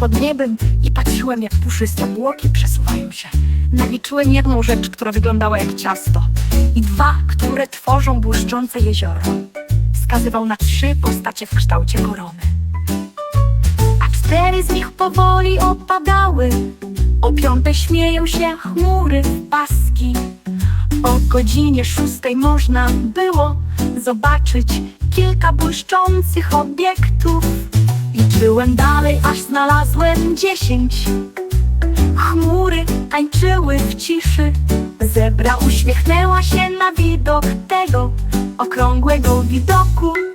pod niebem i patrzyłem, jak puszyste błoki przesuwają się. Naliczyłem jedną rzecz, która wyglądała jak ciasto i dwa, które tworzą błyszczące jezioro. Wskazywał na trzy postacie w kształcie korony. A cztery z nich powoli opadały. O piątej śmieją się chmury w paski. O godzinie szóstej można było zobaczyć kilka błyszczących obiektów. Liczyłem dalej, aż znalazłem dziesięć. Chmury tańczyły w ciszy. Zebra uśmiechnęła się na widok tego okrągłego widoku.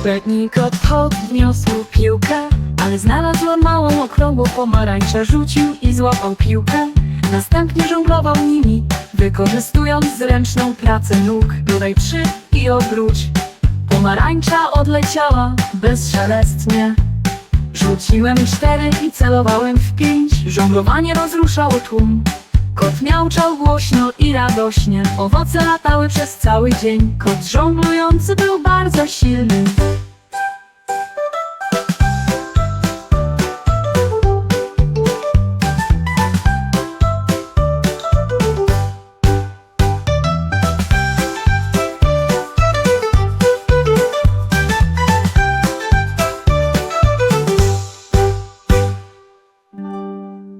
Sprytnik kot podniósł piłkę, ale znalazł małą okrągłą pomarańczę, rzucił i złapał piłkę. Następnie żonglował nimi, wykorzystując zręczną pracę nóg. Dodaj trzy i obróć. Pomarańcza odleciała bezszelestnie. Rzuciłem cztery i celowałem w pięć. Żonglowanie rozruszało tłum. Kot miauczał głośno i radośnie. Owoce latały przez cały dzień. Kot żonglujący był bardzo silny.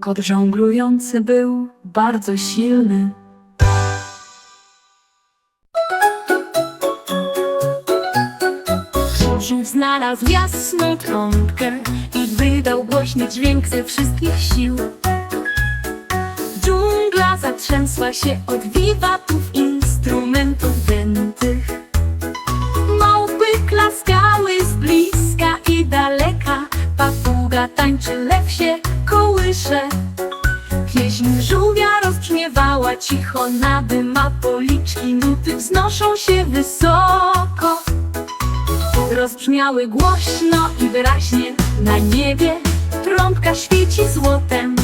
Kot żonglujący był bardzo silny. Znalazł jasną trąbkę i wydał głośny dźwięk ze wszystkich sił. Dżungla zatrzęsła się od wiwatów instrumentów dętych. Małpy klaskały z bliska i daleka, papuga tańczy, lew się cicho, nadyma policzki, nuty wznoszą się wysoko. Rozbrzmiały głośno i wyraźnie na niebie Trąbka świeci złotem.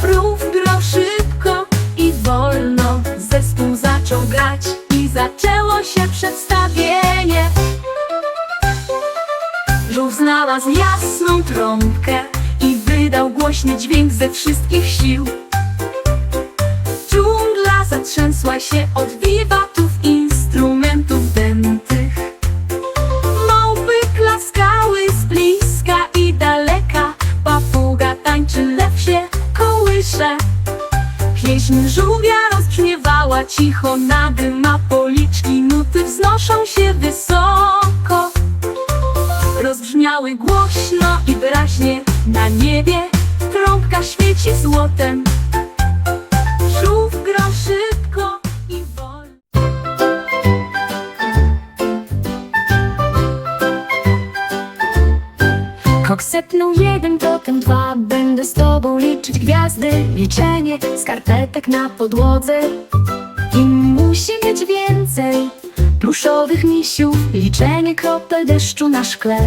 Frów gro szybko i wolno Zespół zaczął grać i zaczęło się przedstawienie. Żółw znalazł jasną trąbkę I wydał głośny dźwięk ze wszystkich sił zatrzęsła się od wiwatów instrumentów dętych. Małpy klaskały z bliska i daleka Papuga tańczy, lew się kołysze. Pieśń żółwia rozbrzmiewała cicho Nadyma policzki, nuty wznoszą się wysoko. Rozbrzmiały głośno i wyraźnie na niebie Trąbka świeci złotem Żółw gra szybko i wolno. Kok setnął jeden, potem dwa Będę z tobą liczyć gwiazdy. Liczenie skarpetek na podłodze. I musi być więcej Pluszowych misiów. Liczenie kropel deszczu na szkle.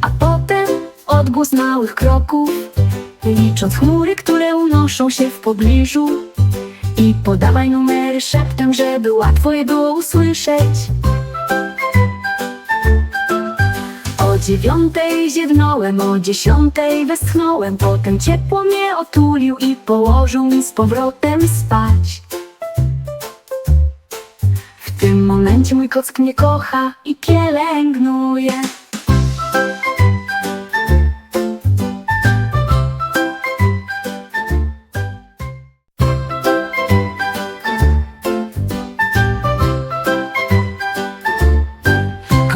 A potem odgłos małych kroków. Licząc chmury, które unoszą się w pobliżu. I podawaj numery szeptem, żeby łatwo je było usłyszeć. O dziewiątej ziewnąłem, o dziesiątej westchnąłem. Potem ciepło mnie otulił i położył mi z powrotem spać. W tym momencie mój kock mnie kocha i pielęgnuje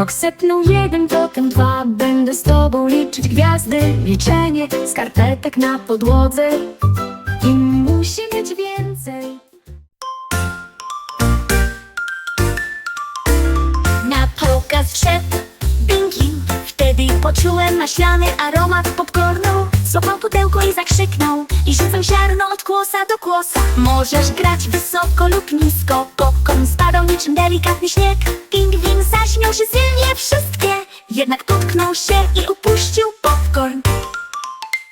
Kok setnął jeden, potem dwa. Będę z tobą liczyć gwiazdy. Liczenie skarpetek na podłodze. I musi być więcej. Na pokaz wszedł Binki Wtedy poczułem maślany aromat popcornu Złapał pudełko i zakrzyknął. I rzucał ziarno od kłosa do kłosa. Możesz grać wysoko lub nisko. Popcorn spadał niczym delikatny śnieg. Pingwin zaśmiał się silnie wszystkie. Jednak potknął się i upuścił popcorn.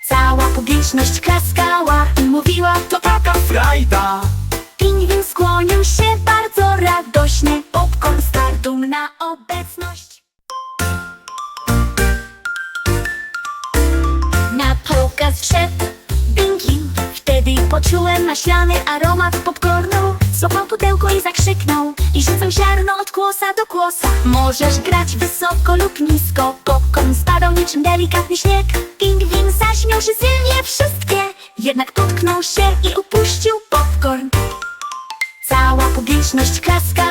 Cała publiczność klaskała i mówiła To taka frajda. Pingwin skłonił się bardzo radośnie. Popcorn starł dumna obecność pokaz wszedł Pingwin Wtedy poczułem maślany aromat popcornu. Złapał pudełko i zakrzyknął I rzucał ziarno od kłosa do kłosa. Możesz grać wysoko lub nisko. Popcorn spadał niczym delikatny śnieg. Pingwin zaśmiał się silnie wszystkie. Jednak potknął się i upuścił popcorn. Cała publiczność klaskała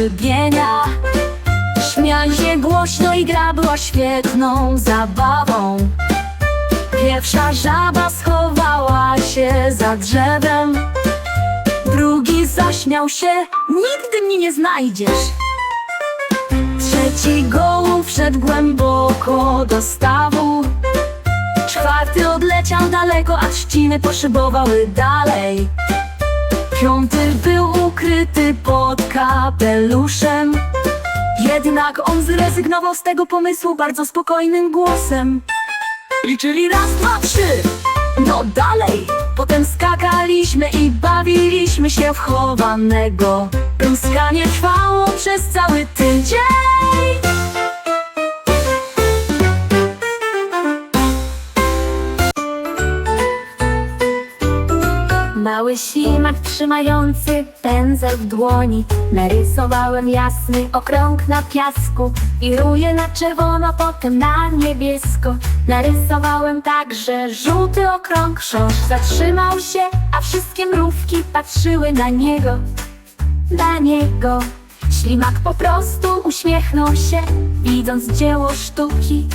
liścia grzybienia Śmiali się głośno i gra była świetną zabawą. Pierwsza żaba schowała się za drzewem. Drugi zaśmiał się Nigdy mnie nie znajdziesz. Trzeci gołąb wszedł głęboko do stawu. Czwarty odleciał daleko, a trzciny poszybowały dalej Piąty był ukryty pod kapeluszem. Jednak on zrezygnował z tego pomysłu bardzo spokojnym głosem. Liczyli raz, dwa, trzy. No dalej. Potem skakaliśmy i bawiliśmy się w chowanego. Pluskanie trwało przez cały tydzień trzymający pędzel w dłoni. Narysowałem jasny okrąg na piasku I ruje na czerwono, potem na niebiesko. Narysowałem także żółty okrąg. Krząż zatrzymał się, a wszystkie mrówki patrzyły na niego. Na niego. Ślimak po prostu uśmiechnął się Widząc dzieło sztuki.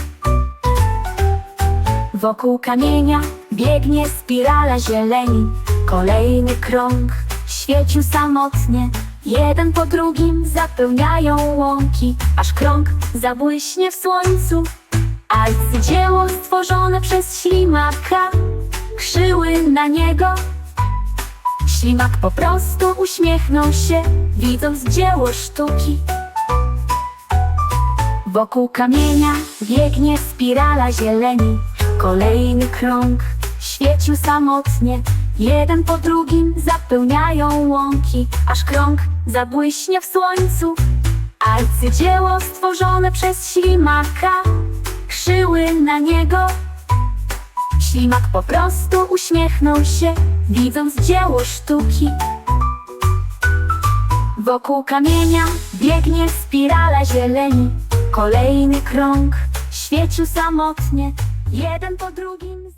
Wokół kamienia biegnie spirala zieleni Kolejny krąg. Świecił samotnie Jeden po drugim zapełniają łąki. Aż krąg zabłyśnie w słońcu. Arcydzieło stworzone przez ślimaka Krzyły na niego. Ślimak po prostu uśmiechnął się Widząc dzieło sztuki. Wokół kamienia biegnie spirala zieleni. Kolejny krąg świecił samotnie Jeden po drugim zapełniają łąki Aż krąg zabłyśnie w słońcu. Arcydzieło stworzone przez ślimaka Krzyły na niego. Ślimak po prostu uśmiechnął się Widząc dzieło sztuki. Wokół kamienia biegnie spirala zieleni. Kolejny krąg świecił samotnie. Jeden po drugim